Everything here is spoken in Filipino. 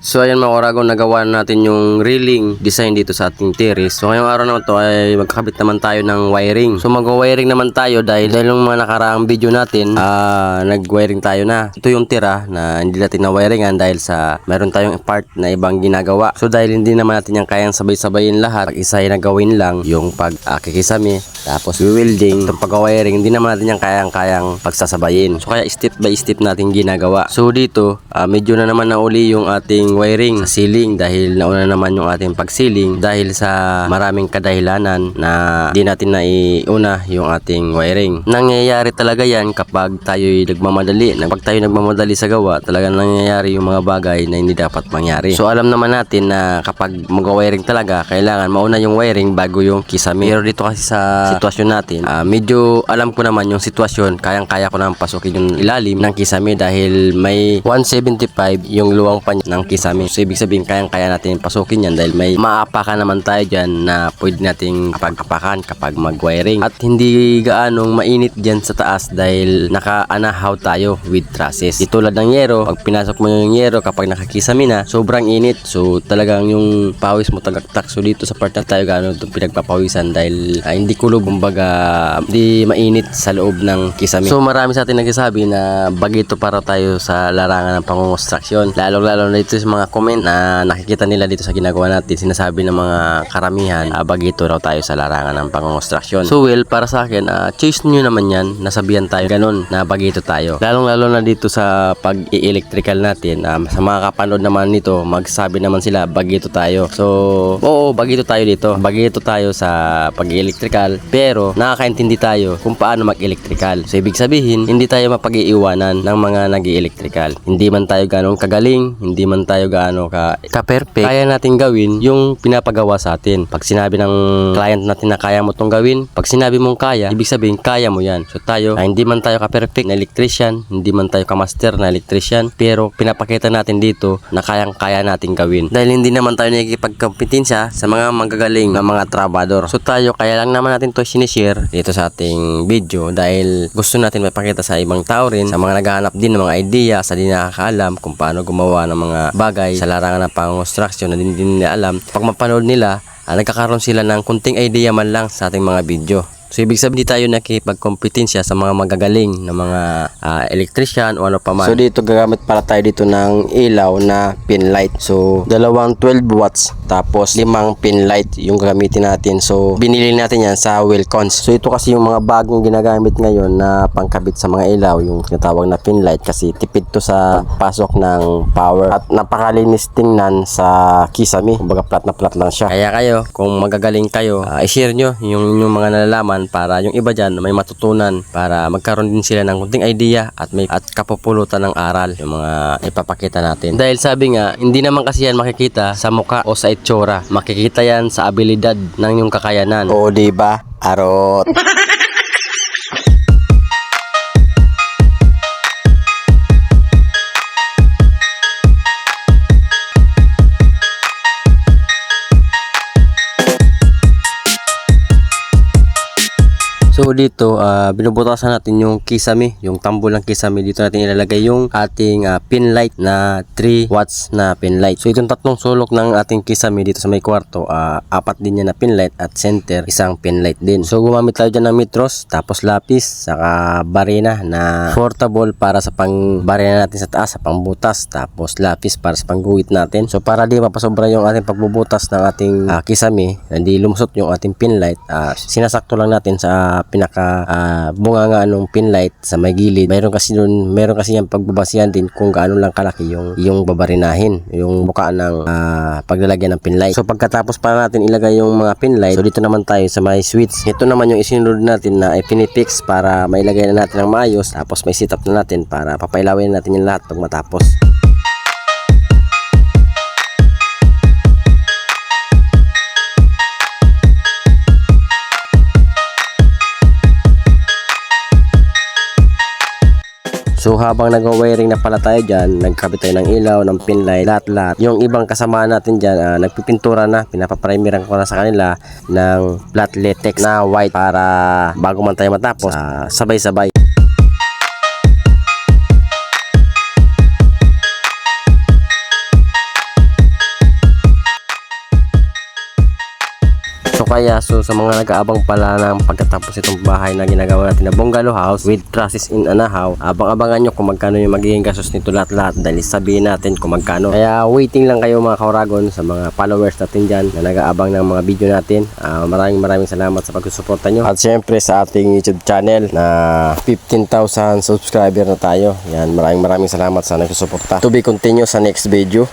So ayan mga oragon, nagawa na natin yung railing design dito sa ating terrace. So ngayong araw naman to ay magkakabit naman tayo ng wiring. So mag-wiring naman tayo dahil dahil yung mga nakaraang video natin, ah nag-wiring tayo na. Ito yung tira na hindi natin na wiringan dahil sa meron tayong part na ibang ginagawa. So dahil hindi naman natin yung kayang sabay-sabayin lahat, pag isa ay nagawin lang yung pag uh, kikisami, tapos welding, itong pag-wiring, hindi naman natin yung kayang-kayang pagsasabayin. So kaya step by step natin ginagawa. So dito, ah, medyo na naman na uli yung ating wiring sa ceiling dahil nauna naman yung ating pag-ceiling dahil sa maraming kadahilanan na di natin na iuna yung ating wiring. Nangyayari talaga yan kapag tayo nagmamadali. Kapag tayo nagmamadali sa gawa, talaga nangyayari yung mga bagay na hindi dapat mangyari. So alam naman natin na kapag mag-wiring talaga, kailangan mauna yung wiring bago yung kisame. Pero dito kasi sa sitwasyon natin, ah, medyo alam ko naman yung sitwasyon, kayang-kaya ko naman pasukin yung ilalim ng kisame dahil may 175 yung luwang pa ng kisame. So ibig sabihin, kayang-kaya natin pasukin yan dahil may maapakan naman tayo dyan na pwede nating kapag-apakan kapag mag-wiring. At hindi gaanong mainit dyan sa taas dahil naka-anahaw tayo with trusses. Di tulad ng yero, pag pinasok mo yung yero kapag nakakisame na, sobrang init. So talagang yung pawis mo tagaktak. So dito sa part na tayo gaano itong pinagpapawisan dahil ah, hindi kulob, kumbaga hindi mainit sa loob ng kisame. So marami sa atin nagsasabi na bagito para tayo sa larangan ng pangungonstruksyon. Lalo-lalo na dito sa mga comment na nakikita nila dito sa ginagawa natin, sinasabi ng mga karamihan, ah, bagito raw tayo sa larangan ng pangungonstruksyon. So well, para sa akin, ah, choice nyo naman yan, nasabihan tayo ganun na bagito tayo. Lalong-lalo na dito sa pag-electrical natin, ah, sa mga kapanood naman nito, magsabi naman sila, bagito tayo. So, oo, bagito tayo dito. Bagito tayo sa pag-electrical, pero nakakaintindi tayo kung paano mag-electrical. So, ibig sabihin, hindi tayo mapag-iiwanan ng mga nag electrical Hindi man tayo ganong kagaling, hindi man tayo gaano ka, ka-perfect, kaya natin gawin yung pinapagawa sa atin. Pag sinabi ng client natin na kaya mo tong gawin, pag sinabi mong kaya, ibig sabihin kaya mo yan. So tayo, ah, hindi man tayo ka-perfect na electrician, hindi man tayo ka-master na electrician, pero pinapakita natin dito na kayang-kaya natin gawin. Dahil hindi naman tayo nakikipagkompetensya sa mga magagaling na mga trabador. So tayo, kaya lang naman natin to sinishare dito sa ating video dahil gusto natin mapakita sa ibang tao rin, sa mga naghahanap din ng mga idea, sa di nakakaalam kung paano gumawa ng mga bagay sa larangan ng pang-construction na din, din nila alam. Pag mapanood nila, ah, nagkakaroon sila ng kunting idea man lang sa ating mga video. So ibig sabihin di tayo nakipagkompetensya sa mga magagaling na mga ah, electrician o ano pa man. So dito gagamit pala tayo dito ng ilaw na pin light. So dalawang 12 watts tapos limang pin light yung gagamitin natin. So binili natin yan sa Wilcons. So ito kasi yung mga bagong ginagamit ngayon na pangkabit sa mga ilaw yung tinatawag na pin light kasi tipid to sa pasok ng power at napakalinis tingnan sa kisame. Kumbaga flat na flat lang siya. Kaya kayo kung magagaling kayo, ah, i-share nyo yung, yung mga nalalaman para yung iba dyan may matutunan para magkaroon din sila ng kunting idea at may at kapupulutan ng aral yung mga ipapakita natin. Dahil sabi nga, hindi naman kasi yan makikita sa muka o sa itsura. Makikita yan sa abilidad ng yung kakayanan. O di ba? Arot. So dito, ah, binubutasan natin yung kisame, yung tambol ng kisame. Dito natin ilalagay yung ating ah, pin light na 3 watts na pin light. So itong tatlong sulok ng ating kisame dito sa may kwarto, ah, apat din yan na pin light at center, isang pin light din. So gumamit tayo dyan ng mitros, tapos lapis, saka barina na portable para sa pang barina natin sa taas, sa pangbutas, tapos lapis para sa pangguhit natin. So para di mapasobra yung ating pagbubutas ng ating ah, kisame, hindi lumusot yung ating pin light, ah, sinasakto lang natin sa pinaka ah, bunga nga nung pin light sa may gilid. Mayroon kasi doon, mayroon kasi yung pagbabasihan din kung gaano lang kalaki yung yung babarinahin, yung buka ng ah, paglalagyan ng pin light. So pagkatapos pa natin ilagay yung mga pin light, so dito naman tayo sa may switch. Ito naman yung isinunod natin na ipinifix para mailagay na natin ng maayos tapos may setup na natin para papailawin natin yung lahat pag matapos. So habang nag-wiring na pala tayo dyan, nagkabit tayo ng ilaw, ng pin light, lahat-lahat. Yung ibang kasama natin dyan, ah, nagpipintura na, pinapaprimerihan ko na sa kanila ng flat latex na white para bago man tayo matapos, ah, sabay-sabay. Kaya so sa mga nag-aabang pala ng pagkatapos itong bahay na ginagawa natin na bungalow house with trusses in anahaw, abang-abangan nyo kung magkano yung magiging gastos nito lahat-lahat dahil sabihin natin kung magkano. Kaya waiting lang kayo mga kauragon sa mga followers natin dyan na nag-aabang ng mga video natin. Ah, maraming maraming salamat sa pagsusuporta nyo. At syempre sa ating YouTube channel na 15,000 subscriber na tayo. Yan, maraming maraming salamat sa nagsusuporta. To be continue sa next video.